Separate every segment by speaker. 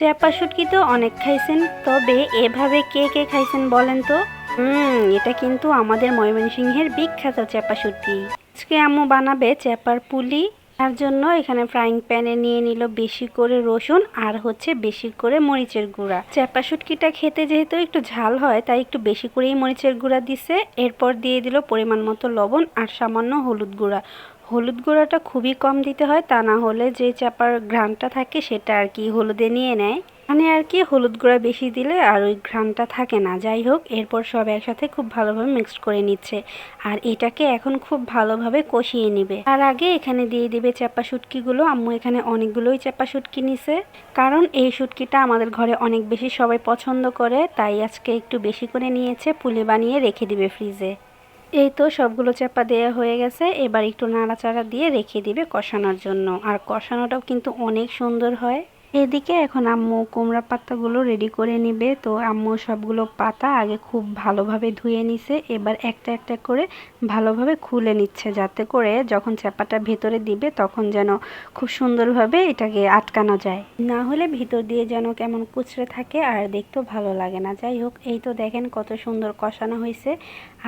Speaker 1: চ্যাপা শুটকি তো অনেক খাইছেন। তবে এভাবে কে কে খাইছেন বলেন তো? হুম, এটা কিন্তু আমাদের ময়মনসিংহের বিখ্যাত চ্যাপা শুটকি। আজকে আম্মু বানাবে চ্যাপার পুলি। তার জন্য এখানে ফ্রাইং প্যানে নিয়ে নিল বেশি করে রসুন আর হচ্ছে বেশি করে মরিচের গুঁড়া। চ্যাপা শুটকিটা খেতে যেহেতু একটু ঝাল হয়, তাই একটু বেশি করেই মরিচের গুঁড়া দিছে। এরপর দিয়ে দিল পরিমাণ মতো লবণ আর সামান্য হলুদ গুঁড়া। হলুদ গুঁড়াটা খুবই কম দিতে হয়, তা না হলে যে চাপার ঘ্রাণটা থাকে সেটা আর কি হলুদে নিয়ে নেয়। মানে আর কি হলুদ গুঁড়া বেশি দিলে আর ওই ঘ্রাণটা থাকে না। যাই হোক, এরপর সব একসাথে খুব ভালোভাবে মিক্সড করে নিচ্ছে। আর এটাকে এখন খুব ভালোভাবে কষিয়ে নিবে। তার আগে এখানে দিয়ে দিবে চাপা শুটকিগুলো। আম্মু এখানে অনেকগুলোই চাপা শুটকি নিছে। কারণ এই শুটকিটা আমাদের ঘরে অনেক বেশি সবাই পছন্দ করে, তাই আজকে একটু বেশি করে নিয়েছে। পুলে বানিয়ে রেখে দিবে ফ্রিজে এই তো সবগুলো চাপা দেওয়া হয়ে গেছে। এবার একটু নাড়াচাড়া দিয়ে রেখে দিবে কষানোর জন্য। আর কষানোটাও কিন্তু অনেক সুন্দর হয়। এদিকে এখন আম্মু কুমড়া পাতাগুলো রেডি করে নিবে। তো আম্মু সবগুলো পাতা আগে খুব ভালোভাবে ধুয়ে নিছে, এবার একটা একটা করে ভালোভাবে খুলে নিচ্ছে যাতে করে যখন চাপাটা ভেতরে দিবে তখন যেন খুব সুন্দরভাবে এটাকে আটকানো যায়। না হলে ভিতর দিয়ে যেন কেমন কুচড়ে থাকে আর দেখতেও ভালো লাগে না। যাই হোক, এই তো দেখেন কত সুন্দর কষানো হয়েছে।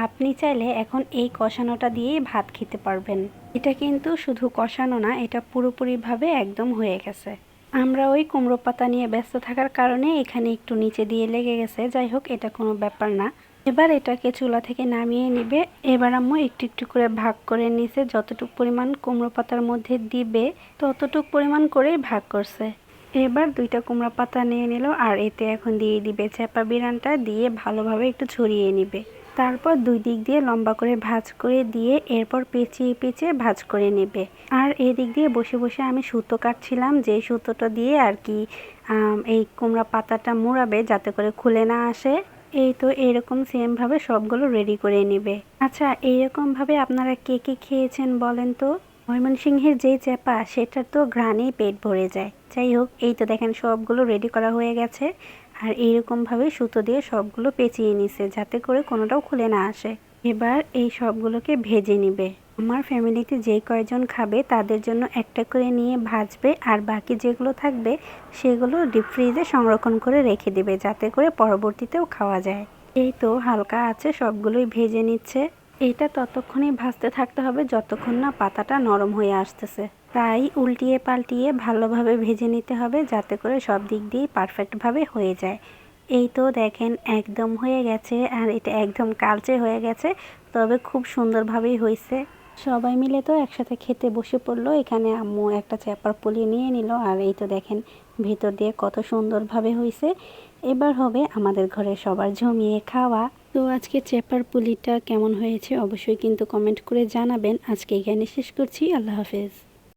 Speaker 1: আপনি চাইলে এখন এই কষানোটা দিয়েই ভাত খেতে পারবেন। এটা কিন্তু শুধু কষানো না, এটা পুরোপুরিভাবে একদম হয়ে গেছে। আমরা ওই কুমড়ো পাতা নিয়ে ব্যস্ত থাকার কারণে এখানে একটু নিচে দিয়ে লেগে গেছে। যাই হোক, এটা কোনো ব্যাপার না। এবার এটাকে চুলা থেকে নামিয়ে নিবে। এবার আম্মু একটু একটু করে ভাগ করে নিছে। যতটুক পরিমাণ কুমড়ো পাতার মধ্যে দিবে, ততটুক পরিমাণ করেই ভাগ করছে। এবার দুইটা কুমড়া পাতা নিয়ে নিল আর এতে এখন দিয়ে দিবে চেপা বিরানটা। দিয়ে ভালোভাবে একটু ছড়িয়ে নিবে। তারপর দুই দিক দিয়ে লম্বা করে ভাজ করে দিয়ে এরপর পেঁচিয়ে পেঁচিয়ে ভাজ করে নেবে। আর এদিক দিয়ে বসে বসে আমি সুতো কাটছিলাম, যে সুতোটা দিয়ে আর কি এই কুমড়া পাতাটা মুড়াবে যাতে করে খুলে না আসে। এই তো এরকম সেমভাবে সবগুলো রেডি করে নেবে। আচ্ছা এইরকমভাবে আপনারা কে কে খেয়েছেন বলেন তো? ময়মনসিংহের যে চ্যাপা, সেটার তো ঘ্রাণেই পেট ভরে যায়। যাই হোক, এই তো দেখেন সবগুলো রেডি করা হয়ে গেছে। আর এইরকমভাবে সুতো দিয়ে সবগুলো পেঁচিয়ে নিছে, যাতে করে কোনোটাও খুলে না আসে। এবার এই সবগুলোকে ভেজে নিবে। আমার ফ্যামিলিতে যে কয়জন খাবে, তাদের জন্য একটা করে নিয়ে ভাজবে, আর বাকি যেগুলো থাকবে, সেগুলো ডিপ ফ্রিজে সংরক্ষণ করে রেখে দিবে, যাতে করে পরবর্তীতেও খাওয়া যায়। এই তো হালকা আছে, সবগুলোই ভেজে নিচ্ছে। এটা ততক্ষণই ভাজতে থাকতে হবে, যতক্ষণ না পাতাটা নরম হয়ে আসতেছে। তাই উল্টিয়ে পাল্টিয়ে ভালোভাবে ভেজে নিতে হবে যাতে করে সব দিক দিয়েই পারফেক্টভাবে হয়ে যায়। এই তো দেখেন একদম হয়ে গেছে আর এটা একদম কালচে হয়ে গেছে, তবে খুব সুন্দরভাবেই হয়েছে। সবাই মিলে তো একসাথে খেতে বসে পড়ল, এখানে আম্মু একটা চ্যাপার পুলি নিয়ে নিল আর এই তো দেখেন ভেতর দিয়ে কত সুন্দরভাবে হয়েছে। এবার হবে আমাদের ঘরে সবার জমিয়ে খাওয়া। তো আজকে চেপার পুলিটা কেমন হয়েছে অবশ্যই কিন্তু কমেন্ট করে জানাবেন। আজকে এখানে শেষ করছি, আল্লাহ হাফেজ।